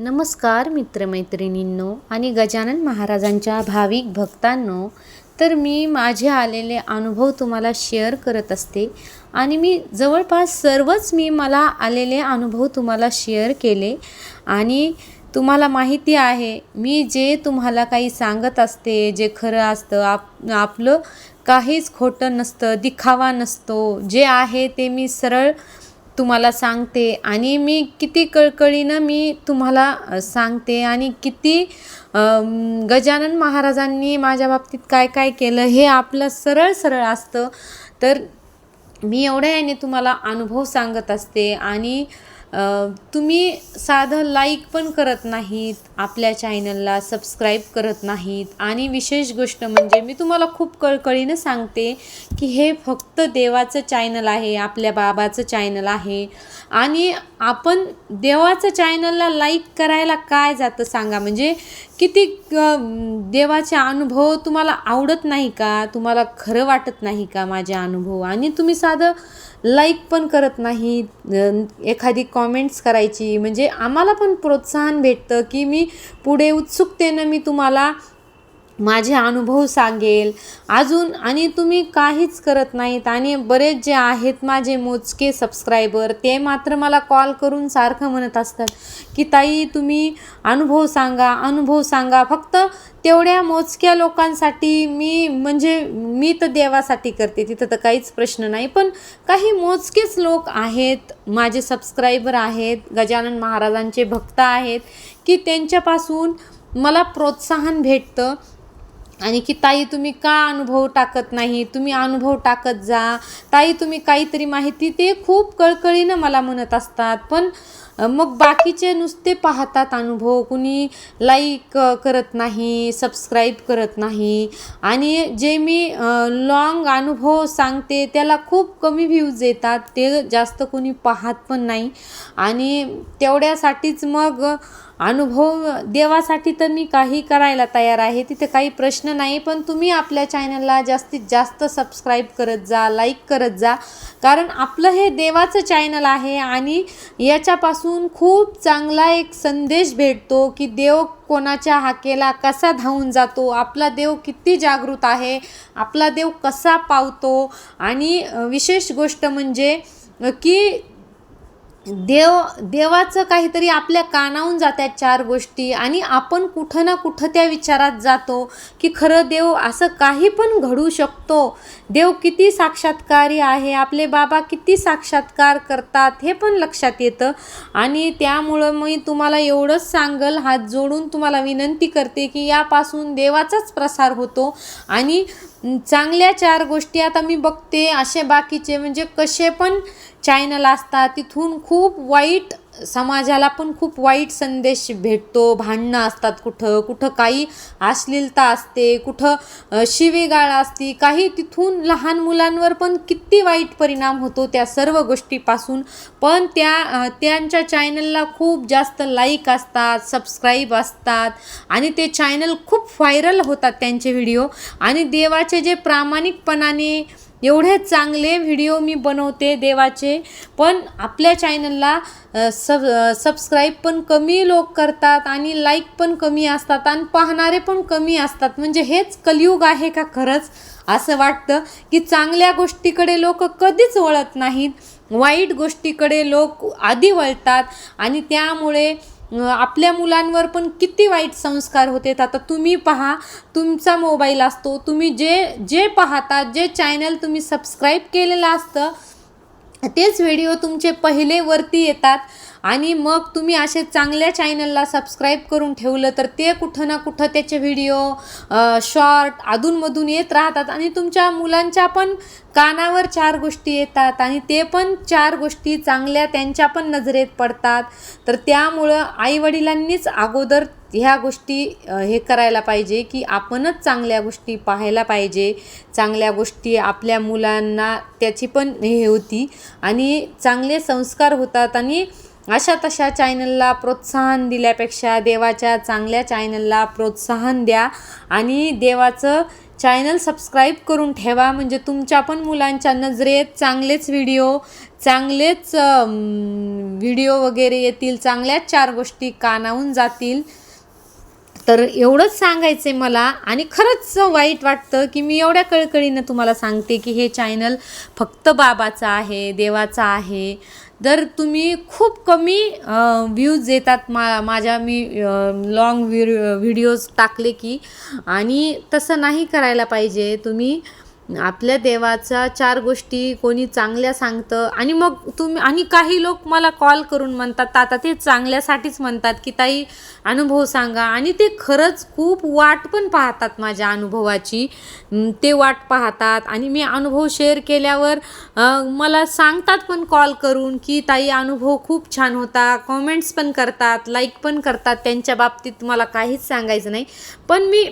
नमस्कार मित्रमैत्रिणींनो आणि गजानन महाराजांच्या भाविक भक्तांनो तर मी माझे आलेले अनुभव तुम्हाला शेअर करत असते आणि मी जवळपास सर्वच मी मला आलेले अनुभव तुम्हाला शेअर केले आणि तुम्हाला माहिती आहे मी जे तुम्हाला काही सांगत असते जे खरं असतं आप आपलं काहीच खोटं नसतं दिखावा नसतो जे आहे ते मी सरळ तुम्हाला सांगते आणि मी किती कळकळीनं मी तुम्हाला सांगते आणि किती गजानन महाराजांनी माझ्या बाबतीत काय काय केलं हे आपलं सरळ सरळ असतं. तर मी एवढ्या याने तुम्हाला अनुभव सांगत असते आणि तुम्ही साधं लाईक पण करत नाहीत आपल्या चॅनलला सबस्क्राईब करत नाहीत. आणि विशेष गोष्ट म्हणजे मी तुम्हाला खूप कळकळीनं सांगते की हे फक्त देवाचं चॅनल आहे आपल्या बाबाचं चॅनल आहे. आणि आपण देवाचं चॅनलला लाईक करायला काय जातं सांगा? म्हणजे किती देवाचे अनुभव तुम्हाला आवडत नाही का? तुम्हाला खरं वाटत नाही का माझे अनुभव? आणि तुम्ही साधं लाईक पण करत नाही एखादी कॉमेंट्स करायची. म्हणजे आम्हाला पण प्रोत्साहन भेटतं की मी पुढे उत्सुकतेनं मी तुम्हाला माझे अनुभव सांगेल. अजून आणि तुम्ही काहीच करत नाहीत आणि बरेच जे आहेत माझे मोजके सबस्क्रायबर ते मात्र मला कॉल करून सारखं म्हणत असतात की ताई तुम्ही अनुभव सांगा अनुभव सांगा. फक्त तेवढ्या मोजक्या लोकांसाठी मी म्हणजे मी तर देवासाठी करते तिथं तर काहीच प्रश्न नाही. पण काही मोजकेच लोक आहेत माझे सबस्क्रायबर आहेत गजानन महाराजांचे भक्त आहेत की त्यांच्यापासून मला प्रोत्साहन भेटतं. आणि की ताई तुम्ही का अनुभव टाकत नाही? तुम्ही अनुभव टाकत जा. ताई तुम्ही काहीतरी माहिती ते खूप कळकळीनं मला म्हणत असतात. पण मग बाकीचे नुसते पाहतात अनुभव. कुणी लाईक करत नाही सबस्क्राईब करत नाही. आणि जे मी लॉंग अनुभव सांगते त्याला खूप कमी व्ह्यूज येतात. ते जास्त कोणी पाहत पण नाही. आणि तेवढ्यासाठीच मग अनुभव देवासाठी तर मी काही करायला तयार आहे तिथे काही प्रश्न नाही पण तुम्ही आपल्या चॅनलला जास्तीत जास्त सबस्क्राईब करत जा लाईक करत जा. कारण आपलं हे देवाचं चॅनल आहे आणि याच्यापासून खूप चांगला एक संदेश भेटतो की देव कोणाच्या हाकेला कसा धावून जातो आपला देव किती जागृत आहे आपला देव कसा पावतो. आणि विशेष गोष्ट म्हणजे की देव देवाचं काहीतरी आपल्या कानावून जातात चार गोष्टी आणि आपण कुठं ना कुठं त्या विचारात जातो की खरं देव असं काही पण घडू शकतो. देव किती साक्षात्कारी आहे आपले बाबा किती साक्षात्कार करतात हे पण लक्षात येतं. आणि त्यामुळं मी तुम्हाला एवढंच सांगल हात जोडून तुम्हाला विनंती करते की यापासून देवाचाच प्रसार होतो. आणि चांगल्या चार गोष्टी आता मी बघते असे बाकीचे म्हणजे कसे पण चॅनल असतात तिथून खूप खूप वाईट समाजाला पण खूप वाईट संदेश भेटतो. भांडणं असतात कुठं कुठं काही अश्लीलता असते कुठं शिवेगाळ शिवीगाळ असते काही तिथून लहान मुलांवर पण किती वाईट परिणाम होतो त्या सर्व गोष्टीपासून. पण त्या त्यांच्या चॅनलला खूप जास्त लाईक असतात सबस्क्राईब असतात आणि ते चॅनल खूप व्हायरल होतात त्यांचे व्हिडिओ आणि देवाचे जे प्रामाणिकपणाने एवढे चांगले व्हिडिओ मी बनवते देवाचे पण आपल्या चॅनलला सब सबस्क्राईब पण कमी लोक करतात आणि लाईक पण कमी असतात आणि पाहणारे पण कमी असतात. म्हणजे हेच कलियुग आहे का खरंच? असं वाटतं की चांगल्या गोष्टीकडे लोक कधीच वळत नाहीत. वाईट गोष्टीकडे लोक आधी वळतात आणि त्यामुळे आपल्या मुलांवर पण किती वाईट संस्कार होते. आता तुम्ही पहा तुमचा मोबाईल असतो तुम्ही जे जे पाहता जे चॅनल तुम्ही सबस्क्राईब केलेलं असतं तेच व्हिडिओ तुमचे पहिले वरती येतात आणि मग तुम्ही असे चांगल्या चॅनलला सबस्क्राईब करून ठेवलं तर ते कुठं ना कुठं त्याचे व्हिडिओ शॉर्ट अधूनमधून येत राहतात आणि तुमच्या मुलांच्या पण कानावर चार गोष्टी येतात आणि ते पण चार गोष्टी चांगल्या त्यांच्या पण नजरेत पडतात. तर त्यामुळं आईवडिलांनीच अगोदर ह्या गोष्टी हे करायला पाहिजे की आपणच चांगल्या गोष्टी पाहायला पाहिजे. चांगल्या गोष्टी आपल्या मुलांना त्याची पण हे होती आणि चांगले संस्कार होतात आणि अशा तशा चॅनलला प्रोत्साहन दिल्यापेक्षा देवाच्या चांगल्या चॅनलला प्रोत्साहन द्या आणि देवाचं चॅनल सबस्क्राईब करून ठेवा. म्हणजे तुमच्या पण मुलांच्या नजरेत चांगलेच व्हिडिओ चांगलेच व्हिडिओ वगैरे येतील चांगल्याच चार गोष्टी कानावून जातील. तर एवढंच सांगायचं आहे मला. आणि खरंच वाईट वाटतं की मी एवढ्या कळकळीनं तुम्हाला सांगते की हे चॅनल फक्त बाबाचं आहे देवाचं आहे. जर तुम्ही खूप कमी व्ह्यूज येतात मा माझ्या मी लॉंग व्हिडिओज टाकले की आणि तसं नाही करायला पाहिजे तुम्ही आपल्या देवाच्या चार गोष्टी कोणी चांगल्या सांगतं आणि मग तुम्ही आणि काही लोक मला कॉल करून म्हणतात आता ते चांगल्यासाठीच म्हणतात की ताई अनुभव सांगा. आणि ते खरंच खूप वाट पण पाहतात माझ्या अनुभवाची. ते वाट पाहतात आणि मी अनुभव शेअर केल्यावर मला सांगतात पण कॉल करून की ताई अनुभव खूप छान होता. कॉमेंट्स पण करतात लाईक पण करतात. त्यांच्या बाबतीत मला काहीच सांगायचं नाही. पण मी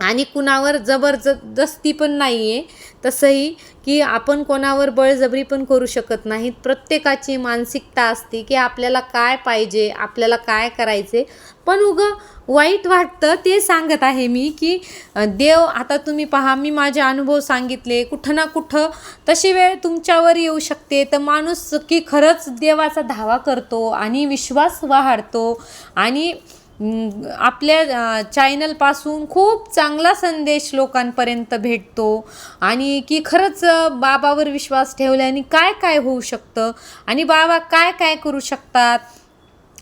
आणि कुणावर जबरदस्ती पण नाही आहे तसंही की आपण कोणावर बळजबरी पण करू शकत नाहीत. प्रत्येकाची मानसिकता असते की आपल्याला काय पाहिजे आपल्याला काय करायचे पण उगं वाईट वाटतं ते सांगत आहे मी की देव आता तुम्ही पहा मी माझे अनुभव सांगितले. कुठं ना कुठं तशी वेळ तुमच्यावर येऊ शकते. तर माणूस की खरंच देवाचा धावा करतो आणि विश्वास वाढतो. आणि आपल्या चॅनलपासून खूप चांगला संदेश लोकांपर्यंत भेटतो. आणि की खरंच बाबावर विश्वास ठेवल्याने काय काय होऊ शकतं? आणि बाबा काय काय करू शकतात?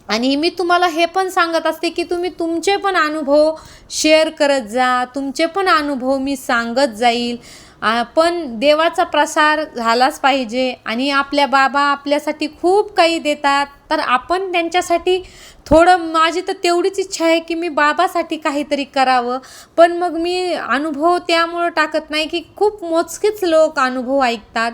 आणि मी तुम्हाला हे पण सांगत असते की तुम्ही तुमचे पण अनुभव शेअर करत जा. तुमचे पण अनुभव मी सांगत जाईल. पण देवाचा प्रसार झालाच पाहिजे आणि आपल्या बाबा आपल्यासाठी खूप काही देतात. तर आपण त्यांच्यासाठी थोडं माझी तर तेवढीच इच्छा आहे की मी बाबासाठी काहीतरी करावं. पण मग मी अनुभव त्यामुळं टाकत नाही की खूप मोजकेच लोक अनुभव ऐकतात.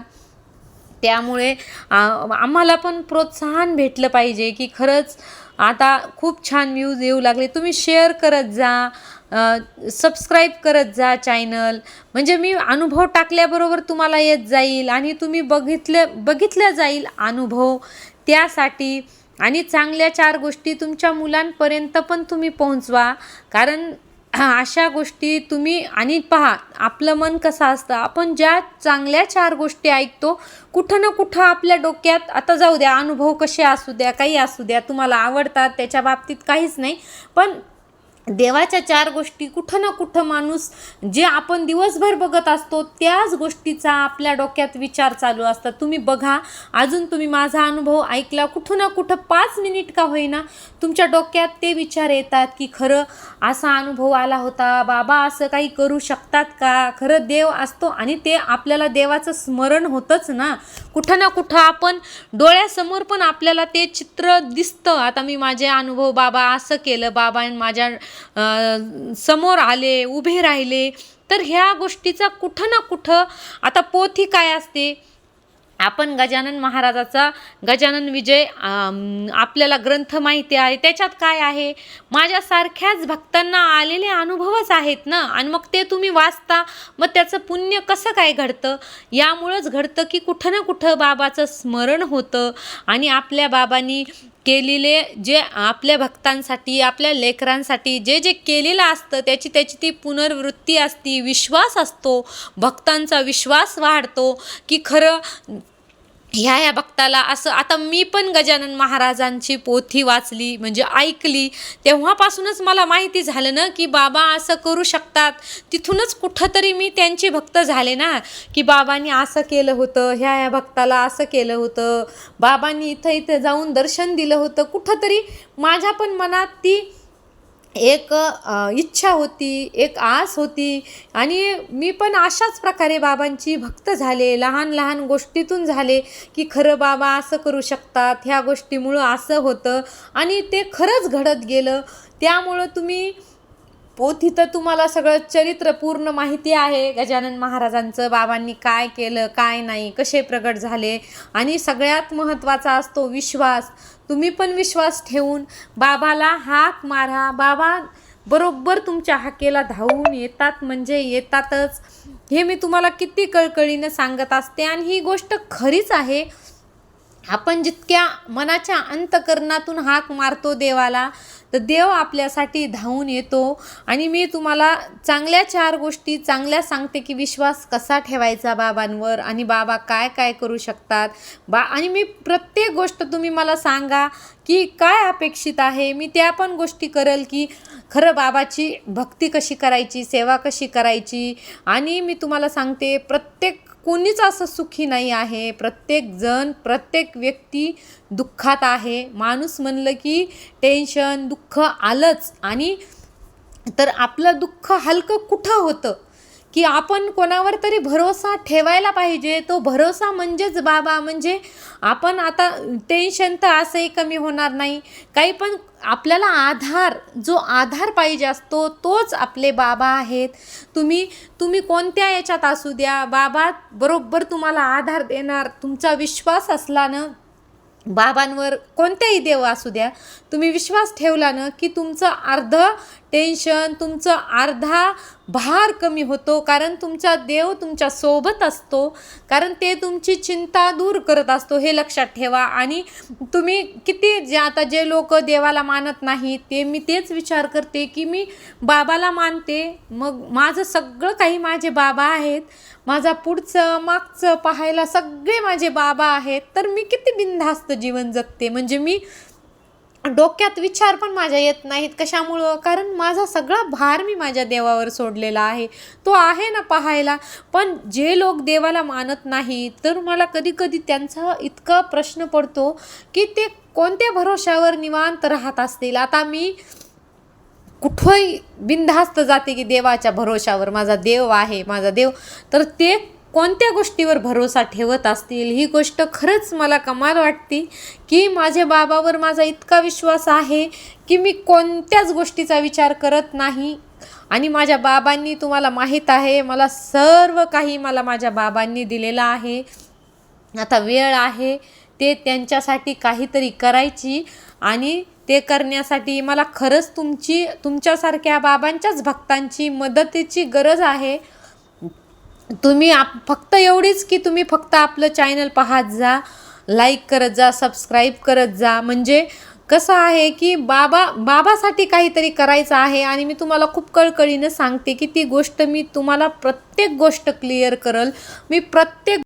त्यामुळे आम्हाला पण प्रोत्साहन भेटलं पाहिजे की खरंच आता खूप छान व्ह्यूज येऊ लागले. तुम्ही शेअर करत जा. सबस्क्राईब करत जा चॅनल म्हणजे मी अनुभव टाकल्याबरोबर तुम्हाला येत जाईल आणि तुम्ही बघितलं बघितलं जाईल अनुभव त्यासाठी. आणि चांगल्या चार गोष्टी तुमच्या मुलांपर्यंत पण तुम्ही पोहोचवा. कारण अशा गोष्टी तुम्ही आणि पहा आपलं मन कसं असतं? आपण ज्या चांगल्या चार गोष्टी ऐकतो कुठं ना कुठं आपल्या डोक्यात आता जाऊ द्या अनुभव कसे असू द्या काही असू द्या तुम्हाला आवडतात त्याच्या बाबतीत काहीच नाही. पण देवाच्या चार गोष्टी कुठं ना कुठं माणूस जे आपण दिवसभर बघत असतो त्याच गोष्टीचा आपल्या डोक्यात विचार चालू असतात. तुम्ही बघा अजून तुम्ही माझा अनुभव ऐकला कुठं ना कुठं पाच मिनिट का होईना तुमच्या डोक्यात ते विचार येतात की खरं असा अनुभव आला होता बाबा असं काही करू शकतात का? खरं देव असतो आणि ते आपल्याला देवाचं स्मरण होतंच ना. कुठं ना कुठं आपण डोळ्यासमोर पण आपल्याला ते चित्र दिसतं. आता मी माझे अनुभव बाबा असं केलं बाबा माझ्या समोर आले उभे राहिले तर ह्या गोष्टीचा कुठं ना कुठं आता पोथी काय असते? आपण गजानन महाराजाचा गजानन विजय आपल्याला ग्रंथ माहिती आहे त्याच्यात काय आहे? माझ्यासारख्याच भक्तांना आलेले अनुभवच आहेत ना? आणि मग ते तुम्ही वाचता मग त्याचं पुण्य कसं काय घडतं? यामुळंच घडतं की कुठं ना कुठं बाबाचं स्मरण होतं आणि आपल्या बाबांनी केलेले जे आपल्या भक्तांसाठी आपल्या लेकरांसाठी जे जे केलेलं असतं त्याची त्याची ती पुनर्वृत्ती असती विश्वास असतो भक्तांचा विश्वास वाढतो की खरं ह्या ह्या भक्ताला असं आता मी पण गजानन महाराजांची पोथी वाचली म्हणजे ऐकली तेव्हापासूनच मला माहिती झालं ना की बाबा असं करू शकतात. तिथूनच कुठंतरी मी त्यांचे भक्त झाले ना की बाबांनी असं केलं होतं ह्या ह्या भक्ताला असं केलं होतं. बाबांनी इथं इथं जाऊन दर्शन दिलं होतं. कुठंतरी माझ्या पण मनात ती एक इच्छा होती एक आस होती आणि मी पण अशाच प्रकारे बाबांची भक्त झाले लहान लहान गोष्टीतून झाले की खरं बाबा असं करू शकतात ह्या गोष्टीमुळं असं होतं आणि ते खरंच घडत गेलं. त्यामुळं तुम्ही पो तिथं तुम्हाला सगळं चरित्र पूर्ण माहिती आहे. गजानन महाराजांचं बाबांनी काय केलं काय नाही कसे प्रगट झाले आणि सगळ्यात महत्त्वाचा असतो विश्वास. तुम्ही पण विश्वास ठेवून बाबाला हाक मारा. बाबा बरोबर तुमच्या हाकेला धावून येतात म्हणजे येतातच. हे मी तुम्हाला किती कळकळीनं सांगत असते आणि ही गोष्ट खरीच आहे. आपण जितक्या मनाच्या अंतकरणातून हाक मारतो देवाला तर देव आपल्यासाठी धावून येतो. आणि मी तुम्हाला चांगल्या चार गोष्टी चांगल्या सांगते की विश्वास कसा ठेवायचा बाबांवर आणि बाबा काय काय करू शकतात. बा आणि मी प्रत्येक गोष्ट तुम्ही मला सांगा की काय अपेक्षित आहे. मी त्या पण गोष्टी करेल की खरं बाबाची भक्ती कशी करायची सेवा कशी करायची. आणि मी तुम्हाला सांगते प्रत्येक कोणीच असं सुखी नाही आहे. प्रत्येक जण प्रत्येक व्यक्ती दुःखात आहे. माणूस म्हणलं की टेन्शन दुःख आलंच आणि तर आपलं दुःख हलकं कुठं होतं? की आपण कोणावर तरी भरोसा ठेवायला पाहिजे. तो भरोसा म्हणजेच बाबा म्हणजे आपण आता टेन्शन तर असंही कमी होणार नाही. काही पण आपल्याला आधार जो आधार पाहिजे असतो तोच आपले बाबा आहेत. तुम्ही तुम्ही कोणत्या याच्यात असू द्या. बाबा बरोबर तुम्हाला आधार देणार तुमचा विश्वास असला ना बाबांवर कोणत्याही देव असू द्या तुम्ही विश्वास ठेवला ना की तुमचं अर्ध टेन्शन तुमचं अर्धा भार कमी होतो कारण तुमचा देव तुमच्यासोबत असतो कारण ते तुमची चिंता दूर करत असतो हे लक्षात ठेवा. आणि तुम्ही किती जे आता जे लोक देवाला मानत नाही ते मी तेच विचार करते की मी बाबाला मानते. मग माझं सगळं काही माझे बाबा आहेत. माझा पुढचं मागचं पाहायला सगळे माझे बाबा आहेत. तर मी किती बिनधास्त जीवन जगते. म्हणजे मी डोक्यात विचार पण माझ्या येत नाहीत कशामुळं? कारण माझा सगळा भार मी माझ्या देवावर सोडलेला आहे. तो आहे ना पाहायला. पण जे लोक देवाला मानत नाही तर मला कधी कधी त्यांचा इतका प्रश्न पडतो की ते कोणत्या भरोशावर निवांत राहत असतील? आता मी कुठंही बिनधास्त जाते की देवाच्या भरोशावर माझा देव आहे माझा देव. तर ते कोणत्या गोष्टीवर भरोसा ठेवत असतील? ही गोष्ट खरंच मला कमाल वाटते की माझ्या बाबावर माझा इतका विश्वास आहे की मी कोणत्याच गोष्टीचा विचार करत नाही. आणि माझ्या बाबांनी तुम्हाला माहीत आहे मला सर्व काही मला माझ्या बाबांनी दिलेलं आहे. आता वेळ आहे ते त्यांच्यासाठी काहीतरी करायची आणि ते करण्यासाठी मला खरंच तुमची तुमच्यासारख्या बाबांच्याच भक्तांची मदतीची गरज आहे. तुम्ही आप फक्त एवढीच की तुम्ही फक्त आपलं चॅनल पाहत जा लाईक करत जा सबस्क्राईब करत जा. म्हणजे कसं आहे की बाबा बाबासाठी काहीतरी करायचं आहे आणि मी तुम्हाला खूप कळकळीनं सांगते की ती गोष्ट मी तुम्हाला प्रत्येक गोष्ट क्लिअर करल. मी प्रत्येक